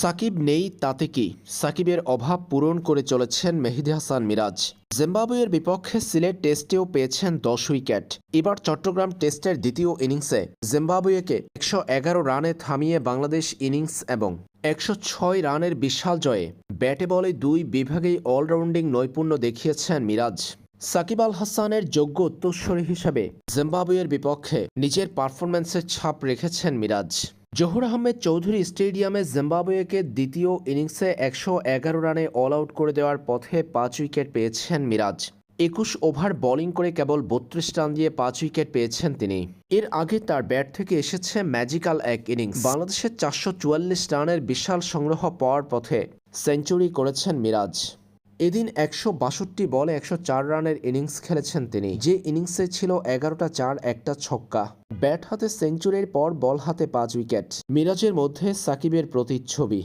সাকিব নেই তাতে কি? সাকিবের অভাব পূরণ করে চলেছেন মেহেদি হাসান মিরাজ। জিম্বাবুয়ের বিপক্ষে সিলেট টেস্টেও পেয়েছেন দশ উইকেট। এবার চট্টগ্রাম টেস্টের দ্বিতীয় ইনিংসে জিম্বাবুয়েকে একশো এগারো রানে থামিয়ে বাংলাদেশ ইনিংস এবং একশো ছয় রানের বিশাল জয়ে ব্যাটে বলে দুই বিভাগেই অলরাউন্ডিং নৈপুণ্য দেখিয়েছেন মিরাজ। সাকিব আল হাসানের যোগ্য উত্তরসূরি হিসেবে জিম্বাবুয়ের বিপক্ষে নিজের পারফরম্যান্সের ছাপ রেখেছেন মিরাজ। জহুর আহমেদ চৌধুরী স্টেডিয়ামে জিম্বাবুয়েকে দ্বিতীয় ইনিংসে একশো এগারো রানে অল আউট করে দেওয়ার পথে পাঁচ উইকেট পেয়েছেন মিরাজ। একুশ ওভার বোলিং করে কেবল বত্রিশ রান দিয়ে পাঁচ উইকেট পেয়েছেন তিনি। এর আগে তার ব্যাট থেকে এসেছে ম্যাজিক্যাল এক ইনিংস বাংলাদেশের চারশো চুয়াল্লিশ রানের বিশাল সংগ্রহ পাওয়ার পথে সেঞ্চুরি করেছেন মিরাজ। এদিন একশো বাষট্টি বলে একশো চার রানের ইনিংস খেলেছেন তিনি। যে ইনিংসে ছিল এগারোটা চার, একটা ছক্কা। ব্যাট হাতে সেঞ্চুরির পর বল হাতে পাঁচ উইকেট। মিরাজের মধ্যে সাকিবের প্রতিচ্ছবি।